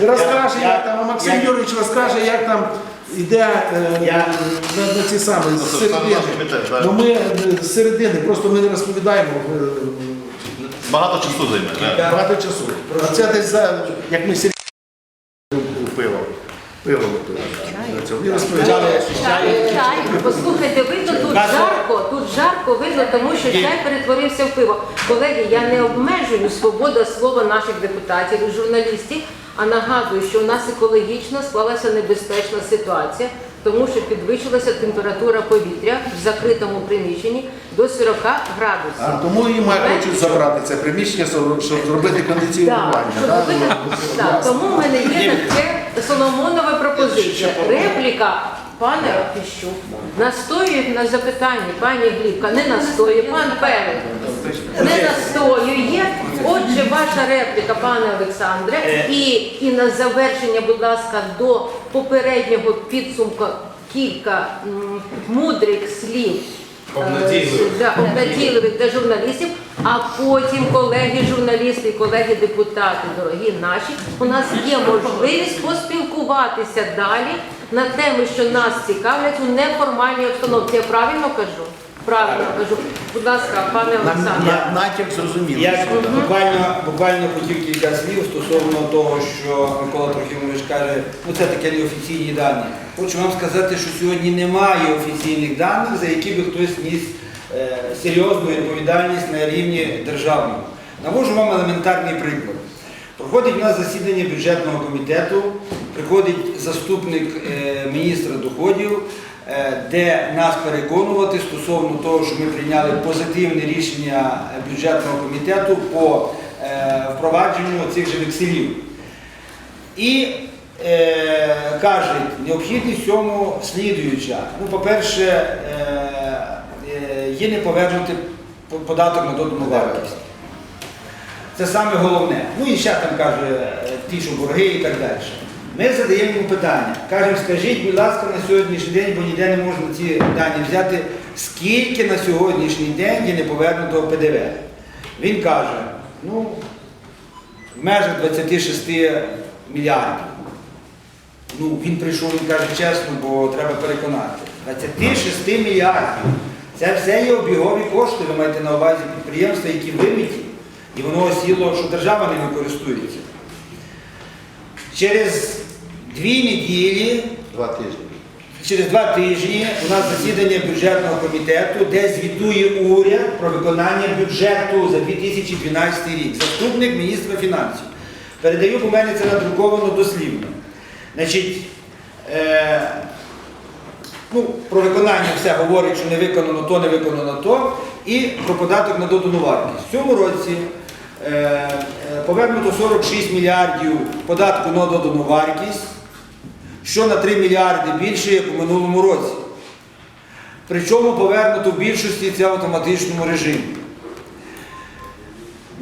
Розкаже, як там, а Максим Юрійович розкаже, як там іде е, Я- на, на ці самі з середини. комітет, так. Ну ми е, з середини, просто ми не розповідаємо е, Багато часу займе. реально. багато часу. А це десь за, як ми сі- пиво. Пиво. На. І розповідали. Чай, чай. Послухайте, видно тут жарко, тут жарко видно, тому що чай перетворився в пиво. Колеги, я не обмежую свободу слова наших депутатів і журналістів, а нагадую, що у нас екологічно склалася небезпечна ситуація, тому що підвищилася температура повітря в закритому приміщенні до 40 А тому і ми хочуть забрати це приміщення, щоб зробити кондиціонування. так, тому в мене є таке Соломонова пропозиція. Репліка пане Фіщук настоює на запитанні, пані Глібка, не настоює, пан Пелик. Не настоює. Отже, ваша репліка, пане Олександре, Е. і, і на завершення, будь ласка, до попереднього підсумку кілька м, мудрих слів. е, Обнадійливих. да, обнадійливих для журналістів, а потім колеги журналісти і колеги депутати, дорогі наші, у нас є можливість поспілкуватися далі на теми, що нас цікавлять у неформальній обстановці. Я правильно кажу? Правильно кажу. Будь ласка, пане Олександре. на- натяк зрозумілий. Я буквально, буквально хотів кілька слів стосовно того, що Микола Трохимович каже, ну це таке неофіційні дані. Хочу вам сказати, що сьогодні немає офіційних даних, за які би хтось ніс е, серйозну відповідальність на рівні державному. Навожу вам елементарний приклад. Проходить у нас засідання бюджетного комітету, приходить заступник е, міністра доходів, де нас переконувати стосовно того, що ми прийняли позитивне рішення бюджетного комітету по е, впровадженню цих же векселів. І е, кажуть, необхідність цьому слідуюча. Ну, по-перше, е, е, є не повернути податок на додану вартість. Це саме головне. Ну і ще там каже е, ті, що борги і так далі. Ми задаємо йому питання. Кажемо, скажіть, будь ласка, на сьогоднішній день, бо ніде не можна ці дані взяти, скільки на сьогоднішній день є неповернутого ПДВ. Він каже, ну, в межах 26 мільярдів. Ну, він прийшов, він каже чесно, бо треба переконати. 26 мільярдів. Це все є обігові кошти, ви маєте на увазі підприємства, які вимиті, і воно осіло, що держава ними користується. Через дві неділі, Два тижні. через два тижні у нас засідання бюджетного комітету, де звітує уряд про виконання бюджету за 2012 рік. Заступник міністра фінансів. Передаю, бо мене це надруковано дослівно. Значить, е, ну, про виконання все говорить, що не виконано то, не виконано то, і про податок на додану вартість. В цьому році е, е, повернуто 46 мільярдів податку на додану вартість, що на 3 мільярди більше, як у минулому році. Причому повернуто в більшості це в автоматичному режимі.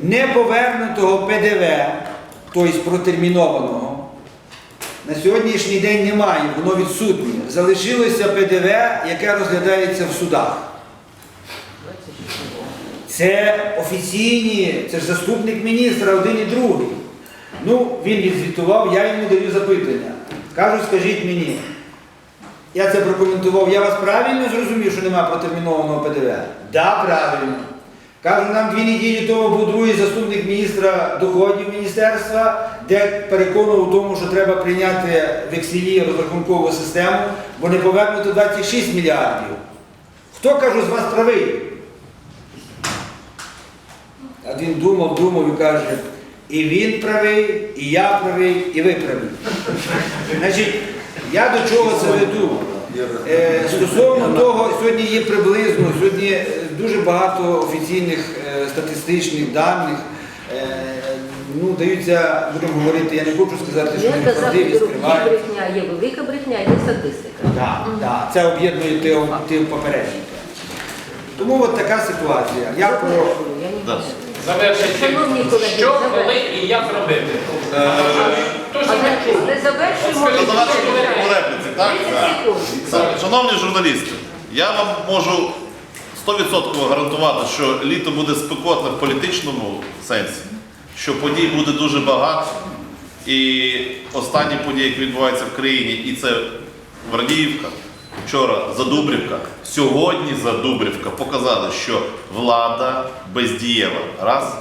Неповернутого ПДВ, тобто протермінованого, на сьогоднішній день немає, воно відсутнє. Залишилося ПДВ, яке розглядається в судах. Це офіційні, це ж заступник міністра, один і другий. Ну, він відзвітував, я йому даю запитання. Кажу, скажіть мені, я це прокоментував, я вас правильно зрозумів, що немає протермінованого ПДВ? Да, правильно. Кажу, нам дві неділі тому другий заступник міністра доходів міністерства, де переконував у тому, що треба прийняти векселі розрахункову систему, бо не повернуто 26 мільярдів. Хто кажу з вас правий? А він думав, думав і каже, і він правий, і я правий, і ви праві. Значить, я до чого це веду? Е, стосовно того, сьогодні є приблизно, сьогодні е, дуже багато офіційних е, статистичних даних. Е, ну, даються, будемо говорити, я не хочу сказати, що Я вони казав, правдиві, є скривають. брехня, є велика брехня, є статистика. Так, так, це об'єднує ти, ти попередника. Тому от така ситуація. Я про Запрошую, я не Да. знаю. Завершити. Шановні колеги, Що, завершуйте. коли і як робити? Е, То, що Але ми чули. не завершуємо. По репліці, так? 30 секунд. Так, Шановні журналісти, я вам можу 100% гарантувати, що літо буде спекотне в політичному сенсі, що подій буде дуже багато. І останні події, які відбуваються в країні, і це Врадіївка, вчора Задубрівка, сьогодні Задубрівка показали, що влада бездієва. Раз,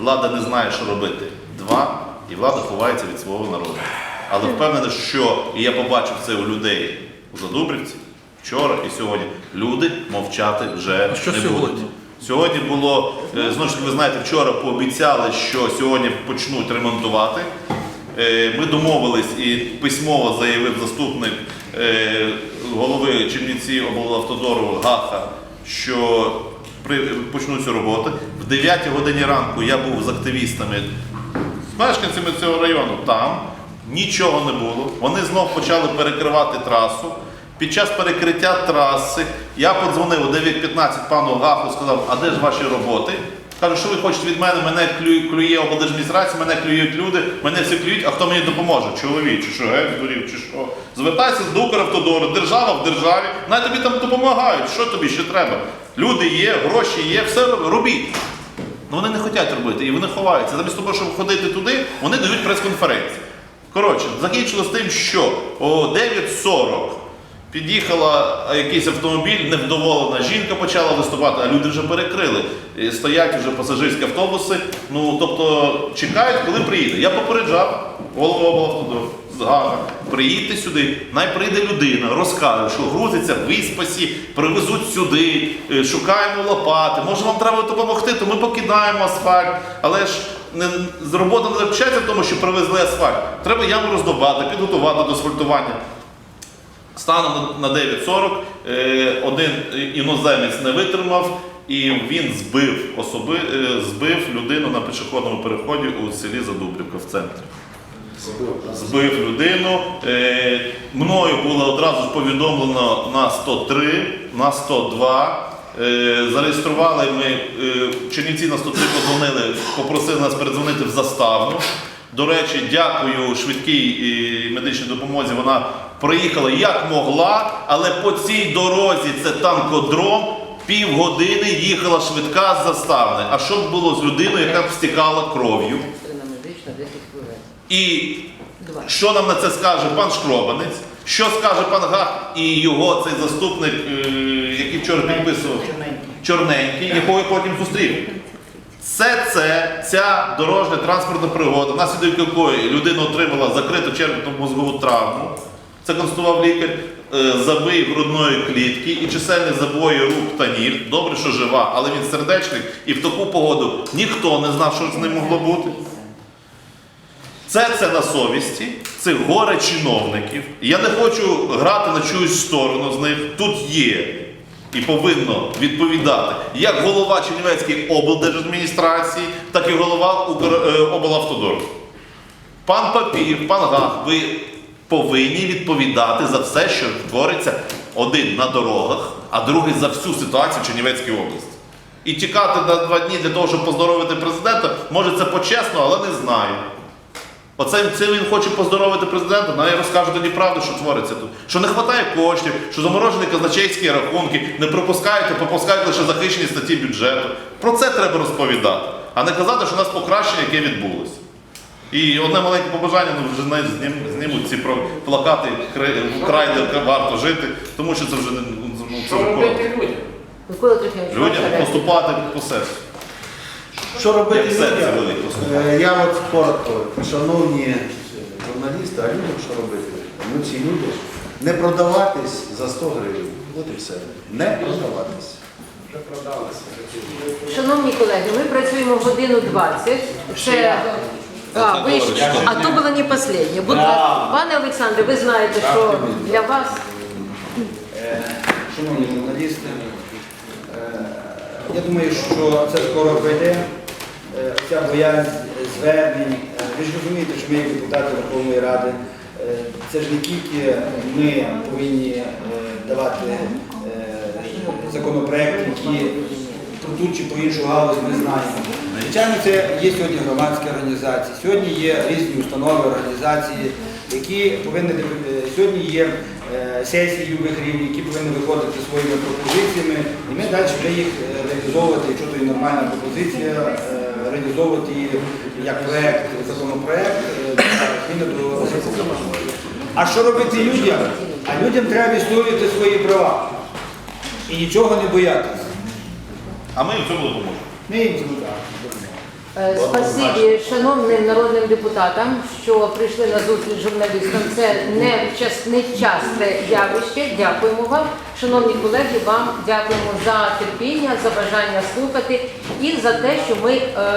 влада не знає, що робити. Два, і влада ховається від свого народу. Але впевнений, що і я побачив це у людей у Задубрівці вчора і сьогодні. Люди мовчати вже що не сьогодні? будуть. Сьогодні було, е, знову ж ви знаєте, вчора пообіцяли, що сьогодні почнуть ремонтувати. Е, Ми домовились і письмово заявив заступник е, голови Чернівці облавтодору Гаха, що почнуться роботи. В 9 годині ранку я був з активістами, мешканцями цього району там. Нічого не було. Вони знов почали перекривати трасу. Під час перекриття траси я подзвонив о 9.15 пану Гаху, сказав, а де ж ваші роботи? Кажу, що ви хочете від мене, мене клює, клює облдержадміністрація, мене клюють люди, мене всі клюють, а хто мені допоможе? Чоловік, чи що, геть здурів, чи що? Звертайся до Укравтодору, держава в державі, най тобі там допомагають, що тобі ще треба? Люди є, гроші є, все робіть. Ну вони не хочуть робити і вони ховаються. Замість того, щоб ходити туди, вони дають прес-конференції. Коротше, закінчилось тим, що о 9.40 під'їхала якийсь автомобіль, невдоволена жінка почала виступати, а люди вже перекрили. І Стоять вже пасажирські автобуси. Ну тобто чекають, коли приїде. Я попереджав голову облавтодору з Приїдьте сюди, най прийде людина, розкаже, що грузиться в виспасі, привезуть сюди, е, шукаємо лопати. Може вам треба допомогти, то ми покидаємо асфальт. Але ж з- робота не заключається в тому, що привезли асфальт. Треба яму роздобати, підготувати до асфальтування. Станом на на 9.40 е, один іноземець не витримав і він збив особи, е, збив людину на пішохідному переході у селі Задубрівка в центрі. Збив людину. Е, мною було одразу повідомлено на 103, на 102. Е, зареєстрували ми, е, Чернівці на 103 подзвонили, попросили нас передзвонити в заставну. До речі, дякую швидкій медичній допомозі. Вона приїхала як могла, але по цій дорозі це танкодром. Півгодини їхала швидка з. А що б було з людиною, яка б стікала кров'ю? І що нам на це скаже пан Шкробанець? Що скаже пан Гах і його цей заступник, е, який вчора підписував Чорненький, якого я потім зустрів? Все це, ця дорожня транспортна пригода, внаслідок якої людина отримала закриту черепно-мозгову травму. Це констатував лікар, е, забій грудної клітки і чисельні забої рук та ніг. Добре, що жива, але він сердечник, і в таку погоду ніхто не знав, що з ним могло бути. Це це на совісті, це горе чиновників. Я не хочу грати на чиюсь сторону з них. Тут є і повинно відповідати як голова Чернівецької облдержадміністрації, так і голова е, облавтодору. Пан Папів, пан Гах, ви повинні відповідати за все, що твориться один на дорогах, а другий за всю ситуацію в Чернівецькій області. І тікати на два дні для того, щоб поздоровити президента, може це почесно, але не знаю. Оце це він хоче поздоровити президента, ну, я розкажу тоді правду, що твориться тут. Що не вистачає коштів, що заморожені казначейські рахунки, не пропускають, а пропускають лише захищені статті бюджету. Про це треба розповідати, а не казати, що у нас покращення, яке відбулося. І одне маленьке побажання, ну вже навіть знім, знімуть ці про плакати «Кра- «Край, де варто жити, тому що це вже не ну, це вже коротко. людям? Поступати по серцю. Що робити людям? Е, Я от коротко, шановні журналісти, а людям що робити? Ну ці люди не продаватись за 100 гривень. От і все. Не продаватись. Шановні колеги, ми працюємо годину 20. Це... А, ви ж- а то було не останнє. Будь ласка, пане Олександре, ви знаєте, що для вас Е, Шановні журналісти, я думаю, що це скоро пройде. Е, Ця боязнь звернень. Е, Ви ж розумієте, що ми, депутати Верховної Ради, е, це ж не тільки ми повинні е, давати е, законопроекти, які про ту чи по іншу галузь ми знаємо. Звичайно, це є сьогодні громадські організації, сьогодні є різні установи, організації, які повинні е, сьогодні є е, сесії любих які повинні виходити своїми пропозиціями, і ми далі вже їх е, реалізовувати, якщо то є нормальна пропозиція, реалізовувати її як проект, законопроект, звернення до закону. А що робити людям? А людям треба відстоювати свої права. І нічого не боятися. А ми їм в цьому допоможемо. Не їм згодати. Е, Спасибі шановним народним депутатам, що прийшли на зустріч журналістам. Це не часте явище. Дякуємо вам. Шановні колеги, вам дякуємо за терпіння, за бажання слухати і за те, що ми. е,